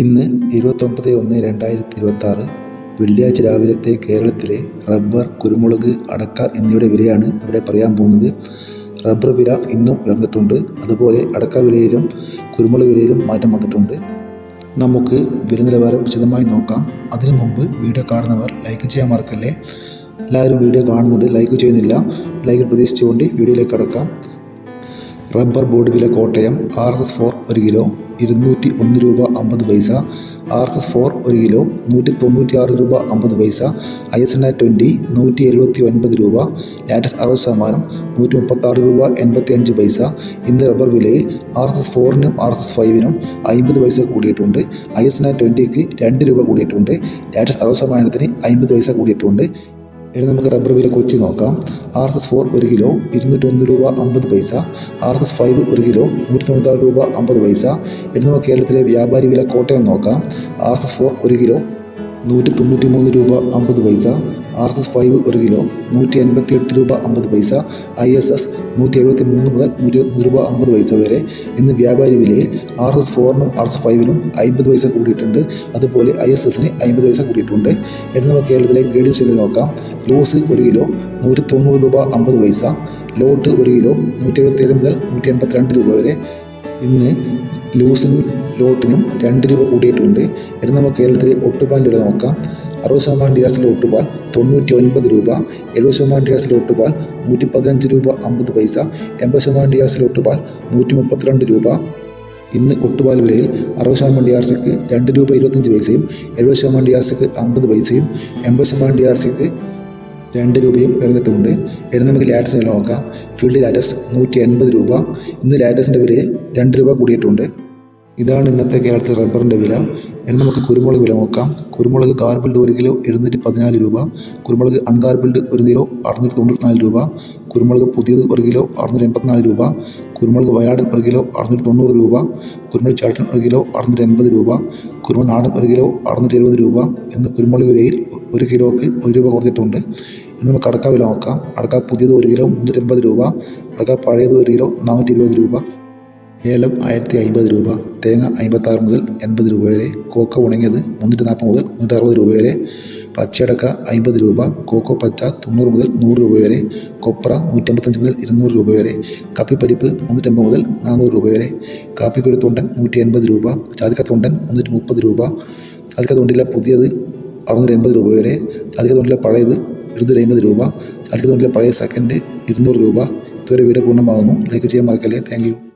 ഇന്ന് ഇരുപത്തൊമ്പത് ഒന്ന് രണ്ടായിരത്തി ഇരുപത്തി ആറ് വെള്ളിയാഴ്ച രാവിലത്തെ കേരളത്തിലെ റബ്ബർ കുരുമുളക് അടക്ക എന്നിവയുടെ വിലയാണ് ഇവിടെ പറയാൻ പോകുന്നത്. റബ്ബർ വില ഇന്നും ഉയർന്നിട്ടുണ്ട്. അതുപോലെ അടക്ക വിലയിലും കുരുമുളക് വിലയിലും മാറ്റം വന്നിട്ടുണ്ട്. നമുക്ക് വില നിലവാരം വിശദമായി നോക്കാം. അതിനു മുമ്പ് വീഡിയോ കാണുന്നവർ ലൈക്ക് ചെയ്യാൻ മറക്കല്ലേ? എല്ലാവരും വീഡിയോ കാണുന്നുണ്ട്. ലൈക്ക് ചെയ്യുന്നില്ല. ലൈക്ക് പ്രതീക്ഷിച്ചുകൊണ്ട് വീഡിയോയിലേക്ക് കടക്കാം. റബ്ബർ ബോർഡ് വില Kottayam R S S four ഒരു കിലോ ഇരുന്നൂറ്റി ഒന്ന് രൂപ അമ്പത് പൈസ ആർ എസ് എസ് ഫോർ ഒരു കിലോ നൂറ്റി തൊണ്ണൂറ്റി ആറ് രൂപ അമ്പത് പൈസ ഐ എസ് എൻ ട്വന്റി നൂറ്റി എഴുപത്തി ഒൻപത് രൂപ ലാറ്റസ് അറുപത് ശതമാനം നൂറ്റി മുപ്പത്താറ് രൂപ എൺപത്തി അഞ്ച് പൈസ. ഇന്ന് റബ്ബർ വിലയിൽ ആർ എസ് എസ് ഫോറിനും ആർ എസ് എസ് ഫൈവിനും അമ്പത് പൈസ കൂടിയിട്ടുണ്ട്. ഐ എസ് എൻ ട്വന്റിക്ക് രണ്ട് രൂപ കൂടിയിട്ടുണ്ട്. ലാറ്റസ് അറുപത് ശതമാനത്തിന് അമ്പത് പൈസ കൂടിയിട്ടുണ്ട്. ഇനി നമുക്ക് റബ്ബർ വില കൊച്ചി നോക്കാം. ആർ എസ് എസ് ഫോർ ഒരു കിലോ ഇരുന്നൂറ്റൊന്ന് രൂപ അമ്പത് പൈസ. ആർ എസ് എസ് ഫൈവ് ഒരു കിലോ നൂറ്റി തൊണ്ണൂറ്റാറ് രൂപ അമ്പത് പൈസ. ഇനി നമുക്ക് കേരളത്തിലെ വ്യാപാരി വില കോട്ടയം നോക്കാം. ആർ എസ് എസ് ഫോർ ഒരു കിലോ നൂറ്റി തൊണ്ണൂറ്റി മൂന്ന് രൂപ അമ്പത് പൈസ. ആർ എസ് എസ് ഫൈവ് ഒരു കിലോ നൂറ്റി എൺപത്തി എട്ട് രൂപ അമ്പത് പൈസ ഐ എസ് എസ് നൂറ്റി എഴുപത്തി മൂന്ന് മുതൽ നൂറ്റി ഇരുപത്തി രൂപ അമ്പത് പൈസ വരെ. ഇന്ന് വ്യാപാരി വിലയിൽ ആർ എസ് ഫോറിനും ആർ എസ് ഫൈവിനും അമ്പത് പൈസ കൂടിയിട്ടുണ്ട്. അതുപോലെ ഐ എസ് എസിന് അമ്പത് പൈസ കൂടിയിട്ടുണ്ട്. നമുക്ക് കേരളത്തിലെ ഗ്രേഡിയൻ ചെയ്ത് നോക്കാം. ലൂസ് ഒരു കിലോ നൂറ്റി തൊണ്ണൂറ് രൂപ അമ്പത് പൈസ. ലോട്ട് ഒരു കിലോ നൂറ്റി എഴുപത്തേഴ് മുതൽ നൂറ്റി എൺപത്തിരണ്ട് രൂപ വരെ. ഇന്ന് ലൂസിനും ലോട്ടിനും രണ്ട് രൂപ കൂടിയിട്ടുണ്ട്. ഇനി നമുക്ക് കേരളത്തിലെ ഒട്ടുപാന്റെ വില നോക്കാം. അറുപത് ശതമാനം ഡിയാസിലെ ഒട്ടുപാൽ തൊണ്ണൂറ്റി ഒൻപത് രൂപ എഴുപത് ശതമാനം ഡിയാസിലെ ഒട്ടുപാൽ നൂറ്റി പതിനഞ്ച് രൂപ അമ്പത് പൈസ എൺപത് ശതമാനം ഡിയാസിലെ ഒട്ടുപാൽ നൂറ്റി മുപ്പത്തിരണ്ട് രൂപ. ഇന്ന് ഒട്ടുപാൽ വിലയിൽ അറുപത് ശതമാനം ഡി ആർ സിക്ക് രണ്ട് രൂപ ഇരുപത്തഞ്ച് പൈസയും എഴുപത് ശതമാനം ഡി ആർ സിക്ക് അമ്പത് പൈസയും എൺപത് ശതമാനം ഡി ആർ സിക്ക് രണ്ട് രൂപയും ഉയർന്നിട്ടുണ്ട്. ഇനി നമുക്ക് ലാറ്റസ് നോക്കാം. ഫീൽഡ് ലാറ്റസ് നൂറ്റി എൺപത് രൂപ. ഇന്ന് ലാറ്റസിന്റെ വിലയിൽ രണ്ട് രൂപ കൂടിയിട്ടുണ്ട്. ഇതാണ് ഇന്നത്തെ കേരളത്തിൽ റബ്ബറിന്റെ വില. ഇനി നമുക്ക് കുരുമുളക് വില നോക്കാം. കുരുമുളക് കാർബിൾഡ് ഒരു കിലോ എഴുന്നൂറ്റി പതിനാല് രൂപ. കുരുമുളക് അൺകാർബിൾഡ് ഒരു കിലോ അറുന്നൂറ്റി തൊണ്ണൂറ്റിനാല് രൂപ. കുരുമുളക് പുതിയത് ഒരു കിലോ അറുന്നൂറ്റി എൺപത്തിനാല് രൂപ. കുരുമുളക് വയനാടൻ ഒരു കിലോ അറുന്നൂറ്റി തൊണ്ണൂറ് രൂപ. കുരുമുളക് ചാട്ടൻ ഒരു കിലോ അറുന്നൂറ്റി എൺപത് രൂപ. കുരുമുളക് നാടൻ ഒരു കിലോ അറുന്നൂറ്റി എഴുപത് രൂപ. എന്ന് കുരുമുളക് വിലയിൽ ഒരു കിലോക്ക് ഒരു രൂപ കുറഞ്ഞിട്ടുണ്ട്. ഇനി നമുക്ക് അടക്ക വില നോക്കാം. അടക്ക പുതിയത് ഒരു കിലോ മുന്നൂറ്റി എൺപത് രൂപ. അടക്ക പഴയത് ഒരു കിലോ നാനൂറ്റി ഇരുപത് രൂപ. ഏലം ആയിരത്തി അമ്പത് രൂപ തേങ്ങ അമ്പത്താറ് മുതൽ എൺപത് രൂപ വരെ കോക്ക ഉണങ്ങിയത് മുന്നൂറ്റി നാൽപ്പത് മുതൽ മുന്നൂറ്റി അറുപത് രൂപ വരെ പച്ചയടക്ക അമ്പത് രൂപ കോക്കോ പച്ച തൊണ്ണൂറ് മുതൽ നൂറ് രൂപ വരെ കൊപ്ര നൂറ്റമ്പത്തഞ്ച് മുതൽ ഇരുന്നൂറ് രൂപ വരെ കപ്പിപ്പരിപ്പ് മുന്നൂറ്റമ്പത് മുതൽ നാനൂറ് രൂപ വരെ കാപ്പിക്കുരു തൊണ്ടൻ നൂറ്റി എൺപത് രൂപ ചാതിക്ക തൊണ്ടൻ മുന്നൂറ്റി മുപ്പത് രൂപ ചാതിക്ക തൊണ്ടിലെ പുതിയത് അറുന്നൂറ്റി എൺപത് രൂപ വരെ ചാതിക്ക തൊണ്ടിലെ പഴയത് ഇരുന്നൂറ്റി അമ്പത് രൂപ ചാതിക്ക തൊണ്ടിലെ പഴയ സെക്കൻഡ് ഇരുന്നൂറ് രൂപ. ഇതുവരെ വീഡിയോ പൂർണമാകുന്നു. ലൈക്ക് ചെയ്യാൻ മറക്കല്ലേ. താങ്ക്